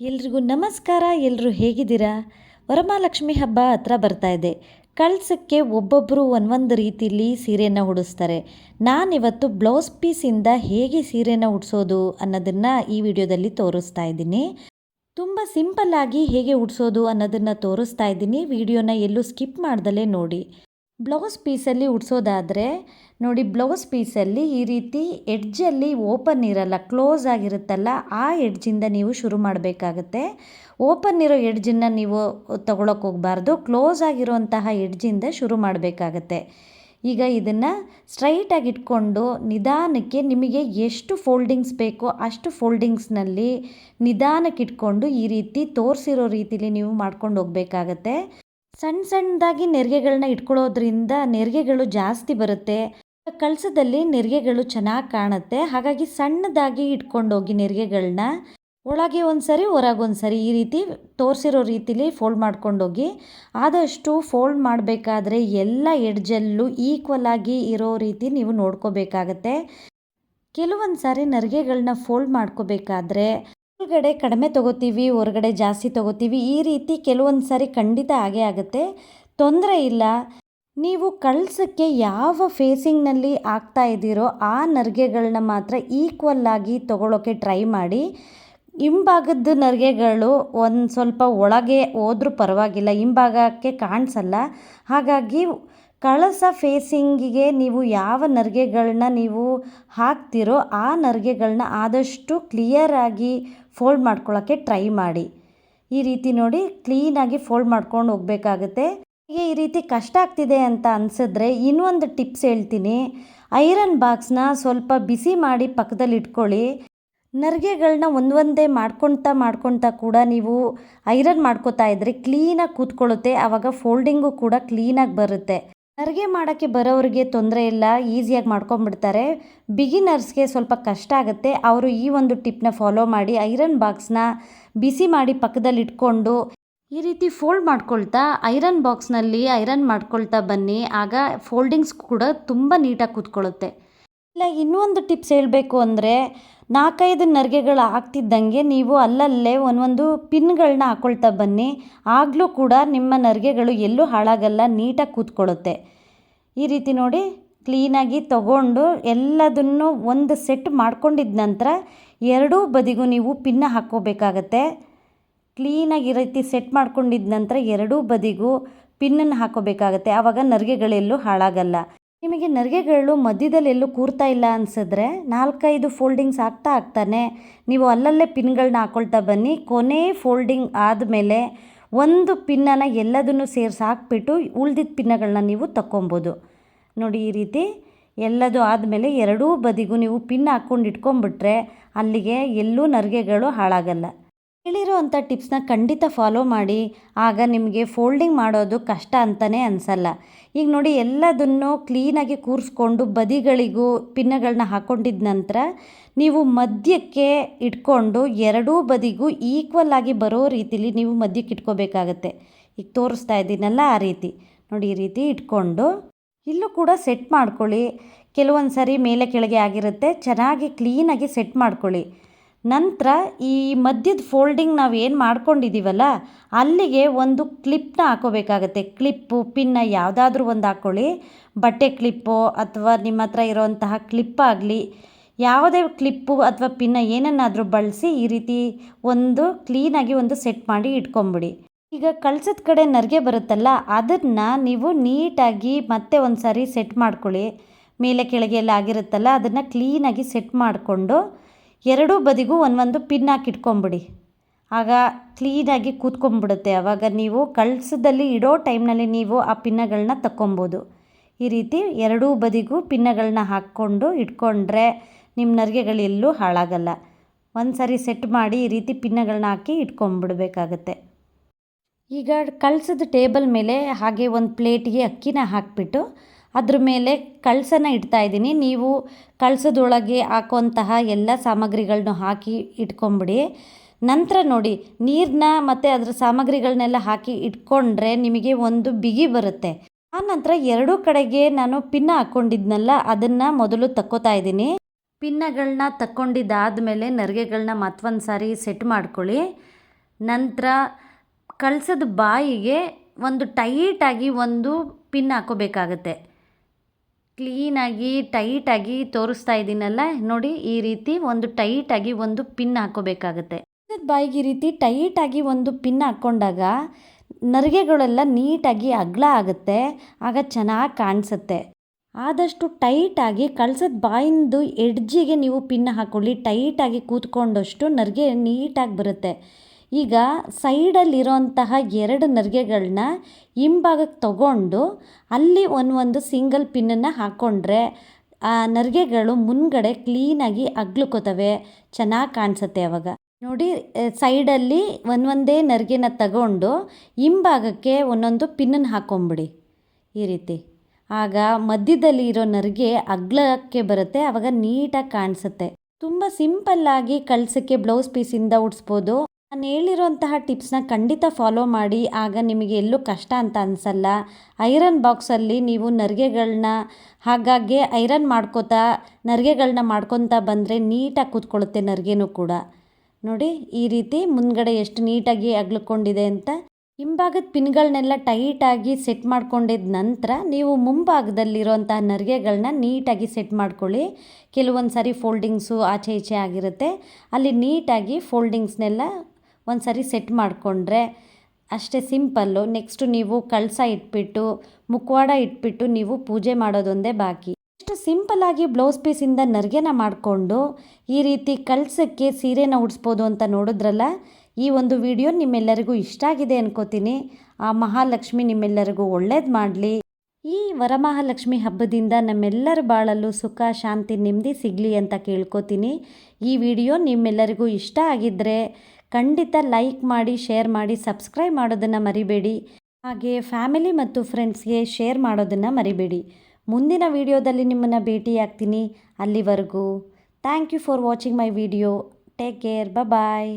ಎಲ್ರಿಗೂ ನಮಸ್ಕಾರ ಎಲ್ಲರೂ ಹೇಗಿದ್ದೀರಾ? ವರಮಹಾಲಕ್ಷ್ಮಿ ಹಬ್ಬ ಹತ್ರ ಬರ್ತಾ ಇದೆ. ಕಳ್ಸಕ್ಕೆ ಒಬ್ಬೊಬ್ಬರು ಒಂದೊಂದು ರೀತಿಯಲ್ಲಿ ಸೀರೆಯನ್ನು ಉಡಿಸ್ತಾರೆ. ನಾನಿವತ್ತು ಬ್ಲೌಸ್ ಪೀಸಿಂದ ಹೇಗೆ ಸೀರೆಯನ್ನು ಉಡಿಸೋದು ಅನ್ನೋದನ್ನು ಈ ವಿಡಿಯೋದಲ್ಲಿ ತೋರಿಸ್ತಾ ಇದ್ದೀನಿ. ತುಂಬ ಸಿಂಪಲ್ಲಾಗಿ ಹೇಗೆ ಉಡಿಸೋದು ಅನ್ನೋದನ್ನು ತೋರಿಸ್ತಾ ಇದ್ದೀನಿ. ವಿಡಿಯೋನ ಎಲ್ಲೂ ಸ್ಕಿಪ್ ಮಾಡ್ದಲೇ ನೋಡಿ. ಬ್ಲೌಸ್ ಪೀಸಲ್ಲಿ ಉಡ್ಸೋದಾದರೆ ನೋಡಿ ಬ್ಲೌಸ್ ಪೀಸಲ್ಲಿ ಈ ರೀತಿ ಎಡ್ಜಲ್ಲಿ ಓಪನ್ ಇರಲ್ಲ, ಕ್ಲೋಸ್ ಆಗಿರುತ್ತಲ್ಲ, ಆ ಎಡ್ಜಿಂದ ನೀವು ಶುರು ಮಾಡಬೇಕಾಗತ್ತೆ. ಓಪನ್ ಇರೋ ಎಡ್ಜನ್ನು ನೀವು ತಗೊಳಕ್ಕೆ ಹೋಗಬಾರ್ದು, ಕ್ಲೋಸ್ ಆಗಿರುವಂತಹ ಎಡ್ಜಿಂದ ಶುರು ಮಾಡಬೇಕಾಗತ್ತೆ. ಈಗ ಇದನ್ನು ಸ್ಟ್ರೈಟಾಗಿ ಇಟ್ಕೊಂಡು ನಿಧಾನಕ್ಕೆ ನಿಮಗೆ ಎಷ್ಟು ಫೋಲ್ಡಿಂಗ್ಸ್ ಬೇಕೋ ಅಷ್ಟು ಫೋಲ್ಡಿಂಗ್ಸ್ನಲ್ಲಿ ನಿಧಾನಕ್ಕೆ ಇಟ್ಕೊಂಡು ಈ ರೀತಿ ತೋರಿಸಿರೋ ರೀತಿಲಿ ನೀವು ಮಾಡ್ಕೊಂಡು ಹೋಗಬೇಕಾಗತ್ತೆ. ಸಣ್ಣ ಸಣ್ಣದಾಗಿ ನೆರಿಗೆಗಳನ್ನ ಇಟ್ಕೊಳ್ಳೋದ್ರಿಂದ ನೆರಿಗೆಗಳು ಜಾಸ್ತಿ ಬರುತ್ತೆ. ಕಳಸದಲ್ಲಿ ನೆರಿಗೆಗಳು ಚೆನ್ನಾಗಿ ಕಾಣುತ್ತೆ. ಹಾಗಾಗಿ ಸಣ್ಣದಾಗಿ ಇಟ್ಕೊಂಡೋಗಿ ನೆರಿಗೆಗಳನ್ನ ಒಳಗೆ ಒಂದು ಸರಿ ಹೊರಗೆ ಒಂದು ಸರಿ ಈ ರೀತಿ ತೋರಿಸಿರೋ ರೀತಿಲಿ ಫೋಲ್ಡ್ ಮಾಡ್ಕೊಂಡೋಗಿ ಆದಷ್ಟು ಫೋಲ್ಡ್ ಮಾಡಬೇಕಾದ್ರೆ ಎಲ್ಲ ಎಡ್ಜಲ್ಲೂ ಈಕ್ವಲ್ ಆಗಿ ಇರೋ ರೀತಿ ನೀವು ನೋಡ್ಕೋಬೇಕಾಗತ್ತೆ. ಕೆಲವೊಂದು ಸಾರಿ ನರಿಗೆಗಳನ್ನ ಫೋಲ್ಡ್ ಮಾಡ್ಕೋಬೇಕಾದ್ರೆ ಒಳಗಡೆ ಕಡಿಮೆ ತೊಗೋತೀವಿ, ಹೊರಗಡೆ ಜಾಸ್ತಿ ತೊಗೋತೀವಿ, ಈ ರೀತಿ ಕೆಲವೊಂದು ಸಾರಿ ಖಂಡಿತ ಆಗೇ ಆಗುತ್ತೆ. ತೊಂದರೆ ಇಲ್ಲ. ನೀವು ಕಳ್ಸಕ್ಕೆ ಯಾವ ಫೇಸಿಂಗ್ನಲ್ಲಿ ಆಗ್ತಾ ಇದ್ದೀರೋ ಆ ನರಿಗೆಗಳನ್ನ ಮಾತ್ರ ಈಕ್ವಲ್ ಆಗಿ ತೊಗೊಳೋಕ್ಕೆ ಟ್ರೈ ಮಾಡಿ. ಹಿಂಭಾಗದ ನರಿಗೆಗಳು ಒಂದು ಸ್ವಲ್ಪ ಒಳಗೆ ಹೋದರೂ ಪರವಾಗಿಲ್ಲ, ಹಿಂಭಾಗಕ್ಕೆ ಕಾಣಿಸಲ್ಲ. ಹಾಗಾಗಿ ಕಳಸ ಫೇಸಿಂಗಿಗೆ ನೀವು ಯಾವ ನರಿಗೆಗಳನ್ನ ನೀವು ಹಾಕ್ತಿರೋ ಆ ನರಿಗೆಗಳನ್ನ ಆದಷ್ಟು ಕ್ಲಿಯರಾಗಿ ಫೋಲ್ಡ್ ಮಾಡ್ಕೊಳ್ಳೋಕ್ಕೆ ಟ್ರೈ ಮಾಡಿ. ಈ ರೀತಿ ನೋಡಿ ಕ್ಲೀನಾಗಿ ಫೋಲ್ಡ್ ಮಾಡ್ಕೊಂಡು ಹೋಗಬೇಕಾಗುತ್ತೆ. ಹೀಗೆ ಈ ರೀತಿ ಕಷ್ಟ ಆಗ್ತಿದೆ ಅಂತ ಅನಿಸಿದ್ರೆ ಇನ್ನೊಂದು ಟಿಪ್ಸ್ ಹೇಳ್ತೀನಿ. ಐರನ್ ಬಾಕ್ಸ್ನ ಸ್ವಲ್ಪ ಬಿಸಿ ಮಾಡಿ ಪಕ್ಕದಲ್ಲಿ ಇಟ್ಕೊಳ್ಳಿ. ನರಿಗೆಗಳನ್ನ ಒಂದೊಂದೇ ಮಾಡ್ಕೊಳ್ತಾ ಮಾಡ್ಕೊಳ್ತಾ ಕೂಡ ನೀವು ಐರನ್ ಮಾಡ್ಕೋತಾ ಇದ್ರೆ ಕ್ಲೀನಾಗಿ ಕೂತ್ಕೊಳ್ಳುತ್ತೆ. ಆವಾಗ ಫೋಲ್ಡಿಂಗು ಕೂಡ ಕ್ಲೀನಾಗಿ ಬರುತ್ತೆ. ನರಿಗೆ ಮಾಡೋಕ್ಕೆ ಬರೋರಿಗೆ ತೊಂದರೆ ಇಲ್ಲ, ಈಸಿಯಾಗಿ ಮಾಡ್ಕೊಂಬಿಡ್ತಾರೆ ಬಿಗಿನರ್ಸ್ಗೆ ಸ್ವಲ್ಪ ಕಷ್ಟ ಆಗುತ್ತೆ. ಅವರು ಈ ಒಂದು ಟಿಪ್ನ ಫಾಲೋ ಮಾಡಿ, ಐರನ್ ಬಾಕ್ಸ್ನ ಬಿಸಿ ಮಾಡಿ ಪಕ್ಕದಲ್ಲಿ ಇಟ್ಕೊಂಡು ಈ ರೀತಿ ಫೋಲ್ಡ್ ಮಾಡ್ಕೊಳ್ತಾ, ಐರನ್ ಬಾಕ್ಸ್ನಲ್ಲಿ ಐರನ್ ಮಾಡ್ಕೊಳ್ತಾ ಬನ್ನಿ. ಆಗ ಫೋಲ್ಡಿಂಗ್ಸ್ ಕೂಡ ತುಂಬ ನೀಟಾಗಿ ಕೂತ್ಕೊಳ್ಳುತ್ತೆ. ಇಲ್ಲ, ಇನ್ನೊಂದು ಟಿಪ್ಸ್ ಹೇಳಬೇಕು ಅಂದರೆ ನಾಲ್ಕೈದು ನರಿಗೆಗಳು ಆಗ್ತಿದ್ದಂಗೆ ನೀವು ಅಲ್ಲಲ್ಲೇ ಒಂದೊಂದು ಪಿನ್ಗಳನ್ನ ಹಾಕ್ಕೊಳ್ತಾ ಬನ್ನಿ. ಆಗಲೂ ಕೂಡ ನಿಮ್ಮ ನರಿಗೆಗಳು ಎಲ್ಲೂ ಹಾಳಾಗಲ್ಲ, ನೀಟಾಗಿ ಕೂತ್ಕೊಳ್ಳುತ್ತೆ. ಈ ರೀತಿ ನೋಡಿ, ಕ್ಲೀನಾಗಿ ತಗೊಂಡು ಎಲ್ಲದನ್ನು ಒಂದು ಸೆಟ್ ಮಾಡ್ಕೊಂಡಿದ್ದ ನಂತರ ಎರಡೂ ಬದಿಗೂ ನೀವು ಪಿನ್ನ ಹಾಕ್ಕೋಬೇಕಾಗತ್ತೆ. ಕ್ಲೀನಾಗಿ ಈ ರೀತಿ ಸೆಟ್ ಮಾಡ್ಕೊಂಡಿದ್ದ ನಂತರ ಎರಡೂ ಬದಿಗೂ ಪಿನ್ನನ್ನು ಹಾಕೋಬೇಕಾಗತ್ತೆ ಆವಾಗ ನರಿಗೆಗಳೆಲ್ಲೂ ಹಾಳಾಗಲ್ಲ. ನಿಮಗೆ ನರಿಗೆಗಳು ಮಧ್ಯದಲ್ಲಿ ಎಲ್ಲೂ ಕೂರ್ತಾ ಇಲ್ಲ ಅನಿಸಿದ್ರೆ ನಾಲ್ಕೈದು ಫೋಲ್ಡಿಂಗ್ಸ್ ಆಗ್ತಾ ಆಗ್ತಾನೆ. ನೀವು ಅಲ್ಲಲ್ಲೇ ಪಿನ್ಗಳನ್ನ ಹಾಕ್ಕೊಳ್ತಾ ಬನ್ನಿ. ಕೊನೆ ಫೋಲ್ಡಿಂಗ್ ಆದಮೇಲೆ ಒಂದು ಪಿನ್ನನ್ನು ಎಲ್ಲದನ್ನು ಸೇರಿಸಿ ಹಾಕ್ಬಿಟ್ಟು ಉಳ್ದಿದ್ದ ಪಿನ್ನಗಳನ್ನ ನೀವು ತಗೊಬೋದು ನೋಡಿ ಈ ರೀತಿ ಎಲ್ಲದು ಆದಮೇಲೆ ಎರಡೂ ಬದಿಗೂ ನೀವು ಪಿನ್ ಹಾಕ್ಕೊಂಡು ಇಟ್ಕೊಂಡ್ಬಿಟ್ರೆ ಅಲ್ಲಿಗೆ ಎಲ್ಲೂ ನರಿಗೆಗಳು ಹಾಳಾಗಲ್ಲ. ಹೇಳಿರೋ ಅಂಥ ಟಿಪ್ಸ್ನ ಖಂಡಿತ ಫಾಲೋ ಮಾಡಿ. ಆಗ ನಿಮಗೆ ಫೋಲ್ಡಿಂಗ್ ಮಾಡೋದು ಕಷ್ಟ ಅಂತಲೇ ಅನಿಸಲ್ಲ. ಈಗ ನೋಡಿ, ಎಲ್ಲದನ್ನು ಕ್ಲೀನಾಗಿ ಕೂರಿಸ್ಕೊಂಡು ಬದಿಗಳಿಗೂ ಪಿನ್ನಗಳನ್ನ ಹಾಕ್ಕೊಂಡಿದ್ದ ನಂತರ ನೀವು ಮಧ್ಯಕ್ಕೆ ಇಟ್ಕೊಂಡು ಎರಡೂ ಬದಿಗೂ ಈಕ್ವಲ್ ಆಗಿ ಬರೋ ರೀತಿಲಿ ನೀವು ಮಧ್ಯಕ್ಕೆ ಇಟ್ಕೋಬೇಕಾಗತ್ತೆ. ಈಗ ತೋರಿಸ್ತಾ ಇದ್ದೀನಲ್ಲ ಆ ರೀತಿ. ನೋಡಿ, ಈ ರೀತಿ ಇಟ್ಕೊಂಡು ಇಲ್ಲೂ ಕೂಡ ಸೆಟ್ ಮಾಡ್ಕೊಳ್ಳಿ. ಕೆಲವೊಂದು ಸರಿ ಮೇಲೆ ಕೆಳಗೆ ಆಗಿರುತ್ತೆ. ಚೆನ್ನಾಗಿ ಕ್ಲೀನಾಗಿ ಸೆಟ್ ಮಾಡ್ಕೊಳ್ಳಿ. ನಂತರ ಈ ಮಧ್ಯದ ಫೋಲ್ಡಿಂಗ್ ನಾವು ಏನು ಮಾಡ್ಕೊಂಡಿದ್ದೀವಲ್ಲ ಅಲ್ಲಿಗೆ ಒಂದು ಕ್ಲಿಪ್ನ ಹಾಕೋಬೇಕಾಗತ್ತೆ. ಕ್ಲಿಪ್ಪು, ಪಿನ್ನ ಯಾವುದಾದ್ರೂ ಒಂದು ಹಾಕ್ಕೊಳ್ಳಿ ಬಟ್ಟೆ ಕ್ಲಿಪ್ಪು ಅಥವಾ ನಿಮ್ಮ ಹತ್ರ ಇರೋವಂತಹ ಕ್ಲಿಪ್ಪಾಗಲಿ ಯಾವುದೇ ಕ್ಲಿಪ್ಪು ಅಥವಾ ಪಿನ್ನ ಏನನ್ನಾದರೂ ಬಳಸಿ ಈ ರೀತಿ ಒಂದು ಕ್ಲೀನಾಗಿ ಒಂದು ಸೆಟ್ ಮಾಡಿ ಇಟ್ಕೊಂಬಿಡಿ. ಈಗ ಕಳ್ಸದ ಕಡೆ ನರಿಗೆ ಬರುತ್ತಲ್ಲ, ಅದನ್ನು ನೀವು ನೀಟಾಗಿ ಮತ್ತೆ ಒಂದು ಸಾರಿ ಸೆಟ್ ಮಾಡ್ಕೊಳ್ಳಿ. ಮೇಲೆ ಕೆಳಗೆ ಎಲ್ಲ ಆಗಿರುತ್ತಲ್ಲ, ಅದನ್ನು ಕ್ಲೀನಾಗಿ ಸೆಟ್ ಮಾಡಿಕೊಂಡು ಎರಡೂ ಬದಿಗೂ ಒಂದೊಂದು ಪಿನ್ ಹಾಕಿ ಇಟ್ಕೊಂಬಿಡಿ. ಆಗ ಕ್ಲೀನಾಗಿ ಕೂತ್ಕೊಂಡ್ಬಿಡುತ್ತೆ ಆವಾಗ ನೀವು ಕಳ್ಸದಲ್ಲಿ ಇಡೋ ಟೈಮ್ನಲ್ಲಿ ನೀವು ಆ ಪಿನ್ನಗಳನ್ನ ತಕ್ಕೊಬೋದು. ಈ ರೀತಿ ಎರಡೂ ಬದಿಗೂ ಪಿನ್ನಗಳನ್ನ ಹಾಕ್ಕೊಂಡು ಇಟ್ಕೊಂಡ್ರೆ ನಿಮ್ಮ ನರಿಗೆಗಳೆಲ್ಲೂ ಹಾಳಾಗಲ್ಲ. ಒಂದು ಸರಿ ಸೆಟ್ ಮಾಡಿ ಈ ರೀತಿ ಪಿನ್ನಗಳನ್ನ ಹಾಕಿ ಇಟ್ಕೊಂಡ್ಬಿಡ್ಬೇಕಾಗತ್ತೆ ಈಗ ಕಳ್ಸದ ಟೇಬಲ್ ಮೇಲೆ ಹಾಗೆ ಒಂದು ಪ್ಲೇಟಿಗೆ ಅಕ್ಕಿನ ಹಾಕಿಬಿಟ್ಟು ಅದ್ರ ಮೇಲೆ ಕಳಸನ ಇಡ್ತಾ ಇದ್ದೀನಿ. ನೀವು ಕಳಸದೊಳಗೆ ಹಾಕುವಂತಹ ಎಲ್ಲ ಸಾಮಗ್ರಿಗಳನ್ನೂ ಹಾಕಿ ಇಟ್ಕೊಂಬಿಡಿ. ನಂತರ ನೋಡಿ ನೀರನ್ನ ಮತ್ತು ಅದರ ಸಾಮಗ್ರಿಗಳನ್ನೆಲ್ಲ ಹಾಕಿ ಇಟ್ಕೊಂಡ್ರೆ ನಿಮಗೆ ಒಂದು ಬಿಗಿ ಬರುತ್ತೆ. ಆ ನಂತರ ಎರಡೂ ಕಡೆಗೆ ನಾನು ಪಿನ್ನ ಹಾಕ್ಕೊಂಡಿದ್ನಲ್ಲ, ಅದನ್ನು ಮೊದಲು ತಕ್ಕೋತಾ ಇದ್ದೀನಿ. ಪಿನ್ನಗಳನ್ನ ತಕ್ಕೊಂಡಿದ್ದಾದಮೇಲೆ ನರಿಗೆಗಳನ್ನ ಮತ್ತೊಂದು ಸಾರಿ ಸೆಟ್ ಮಾಡ್ಕೊಳ್ಳಿ. ನಂತರ ಕಳಸದ ಬಾಯಿಗೆ ಒಂದು ಟೈಟಾಗಿ ಒಂದು ಪಿನ್ ಹಾಕೋಬೇಕಾಗತ್ತೆ ಕ್ಲೀನಾಗಿ, ಟೈಟಾಗಿ ತೋರಿಸ್ತಾ ಇದ್ದೀನಲ್ಲ ನೋಡಿ, ಈ ರೀತಿ ಒಂದು ಟೈಟಾಗಿ ಒಂದು ಪಿನ್ ಹಾಕೋಬೇಕಾಗತ್ತೆ. ಬಾಯಿಗೆ ಈ ರೀತಿ ಟೈಟಾಗಿ ಒಂದು ಪಿನ್ ಹಾಕ್ಕೊಂಡಾಗ ನರಿಗೆಗಳೆಲ್ಲ ನೀಟಾಗಿ ಅಗಲ ಆಗುತ್ತೆ, ಆಗ ಚೆನ್ನಾಗಿ ಕಾಣಿಸುತ್ತೆ. ಆದಷ್ಟು ಟೈಟಾಗಿ ಕಳ್ಸದ ಬಾಯಿಂದು ಎಡ್ಜಿಗೆ ನೀವು ಪಿನ್ ಹಾಕ್ಕೊಳ್ಳಿ ಟೈಟಾಗಿ ಕೂತ್ಕೊಂಡಷ್ಟು ನರಿಗೆ ನೀಟಾಗಿ ಬರುತ್ತೆ. ಈಗ ಸೈಡಲ್ಲಿರೋಂತಹ ಎರಡು ನರಿಗೆಗಳನ್ನ ಹಿಂಭಾಗಕ್ಕೆ ತಗೊಂಡು ಅಲ್ಲಿ ಒಂದೊಂದು ಒಂದು ಸಿಂಗಲ್ ಪಿನ್ನನ್ನು ಹಾಕ್ಕೊಂಡ್ರೆ ಆ ನರಿಗೆಗಳು ಮುನ್ಗಡೆ ಕ್ಲೀನಾಗಿ ಅಗ್ಲುಕೋತವೆ. ಚೆನ್ನಾಗಿ ಕಾಣಿಸುತ್ತೆ ಅವಾಗ. ನೋಡಿ ಸೈಡಲ್ಲಿ ಒಂದೊಂದೇ ನರಿಗೆನ ತಗೊಂಡು ಹಿಂಭಾಗಕ್ಕೆ ಒಂದೊಂದು ಪಿನ್ನನ್ನು ಹಾಕ್ಕೊಂಬಿಡಿ ಈ ರೀತಿ. ಆಗ ಮಧ್ಯದಲ್ಲಿ ಇರೋ ನರಿಗೆ ಅಗ್ಲಕ್ಕೆ ಬರುತ್ತೆ ಆವಾಗ ನೀಟಾಗಿ ಕಾಣಿಸುತ್ತೆ. ತುಂಬ ಸಿಂಪಲ್ಲಾಗಿ ಕಳ್ಸಕ್ಕೆ ಬ್ಲೌಸ್ ಪೀಸಿಂದ ಉಡ್ಸ್ಬೋದು. ನಾನು ಹೇಳಿರೋಂತಹ ಟಿಪ್ಸ್ನ ಖಂಡಿತ ಫಾಲೋ ಮಾಡಿ. ಆಗ ನಿಮಗೆ ಎಲ್ಲೂ ಕಷ್ಟ ಅಂತ ಅನಿಸಲ್ಲ. ಐರನ್ ಬಾಕ್ಸಲ್ಲಿ ನೀವು ನರಿಗೆಗಳನ್ನ ಹಾಗಾಗಿ ಐರನ್ ಮಾಡ್ಕೋತಾ ನರಿಗೆಗಳನ್ನ ಮಾಡ್ಕೊತಾ ಬಂದರೆ ನೀಟಾಗಿ ಕೂತ್ಕೊಳ್ಳುತ್ತೆ ನರಿಗೆನೂ ಕೂಡ. ನೋಡಿ, ಈ ರೀತಿ ಮುಂದ್ಗಡೆ ಎಷ್ಟು ನೀಟಾಗಿ ಅಗ್ಲಕೊಂಡಿದೆ ಅಂತ. ಹಿಂಭಾಗದ ಪಿನ್ಗಳನ್ನೆಲ್ಲ ಟೈಟಾಗಿ ಸೆಟ್ ಮಾಡ್ಕೊಂಡಿದ್ದ ನಂತರ ನೀವು ಮುಂಭಾಗದಲ್ಲಿರುವಂತಹ ನರಿಗೆಗಳನ್ನ ನೀಟಾಗಿ ಸೆಟ್ ಮಾಡ್ಕೊಳ್ಳಿ. ಕೆಲವೊಂದು ಸಾರಿ ಫೋಲ್ಡಿಂಗ್ಸು ಆಚೆ ಈಚೆ ಆಗಿರುತ್ತೆ. ಅಲ್ಲಿ ನೀಟಾಗಿ ಫೋಲ್ಡಿಂಗ್ಸ್ನೆಲ್ಲ ಒಂದು ಸರಿ ಸೆಟ್ ಮಾಡಿಕೊಂಡ್ರೆ ಅಷ್ಟೇ ಸಿಂಪಲ್ಲು. ನೆಕ್ಸ್ಟು ನೀವು ಕಳಸ ಇಟ್ಬಿಟ್ಟು ಮುಖವಾಡ ಇಟ್ಬಿಟ್ಟು ನೀವು ಪೂಜೆ ಮಾಡೋದೊಂದೇ ಬಾಕಿ. ಇಷ್ಟು ಸಿಂಪಲ್ಲಾಗಿ ಬ್ಲೌಸ್ ಪೀಸಿಂದ ನರ್ಗೆನ ಮಾಡಿಕೊಂಡು ಈ ರೀತಿ ಕಳ್ಸಕ್ಕೆ ಸೀರೆನ ಉಡಿಸ್ಬೋದು ಅಂತ ನೋಡಿದ್ರಲ್ಲ, ಈ ಒಂದು ವಿಡಿಯೋ ನಿಮ್ಮೆಲ್ಲರಿಗೂ ಇಷ್ಟ ಆಗಿದೆ ಅನ್ಕೋತೀನಿ. ಆ ಮಹಾಲಕ್ಷ್ಮಿ ನಿಮ್ಮೆಲ್ಲರಿಗೂ ಒಳ್ಳೇದು ಮಾಡಲಿ. ಈ ವರಮಹಾಲಕ್ಷ್ಮಿ ಹಬ್ಬದಿಂದ ನಮ್ಮೆಲ್ಲರ ಬಾಳಲ್ಲೂ ಸುಖ, ಶಾಂತಿ, ನೆಮ್ಮದಿ ಸಿಗಲಿ ಅಂತ ಕೇಳ್ಕೊತೀನಿ. ಈ ವಿಡಿಯೋ ನಿಮ್ಮೆಲ್ಲರಿಗೂ ಇಷ್ಟ ಆಗಿದ್ದರೆ ಖಂಡಿತ ಲೈಕ್ ಮಾಡಿ, ಶೇರ್ ಮಾಡಿ, ಸಬ್ಸ್ಕ್ರೈಬ್ ಮಾಡೋದನ್ನು ಮರಿಬೇಡಿ. ಹಾಗೆ ಫ್ಯಾಮಿಲಿ ಮತ್ತು ಫ್ರೆಂಡ್ಸ್ಗೆ ಶೇರ್ ಮಾಡೋದನ್ನು ಮರಿಬೇಡಿ. ಮುಂದಿನ ವಿಡಿಯೋದಲ್ಲಿ ನಿಮ್ಮನ್ನು ಭೇಟಿಯಾಗ್ತೀನಿ. ಅಲ್ಲಿವರೆಗೂ thank you for watching my video. Take care. Bye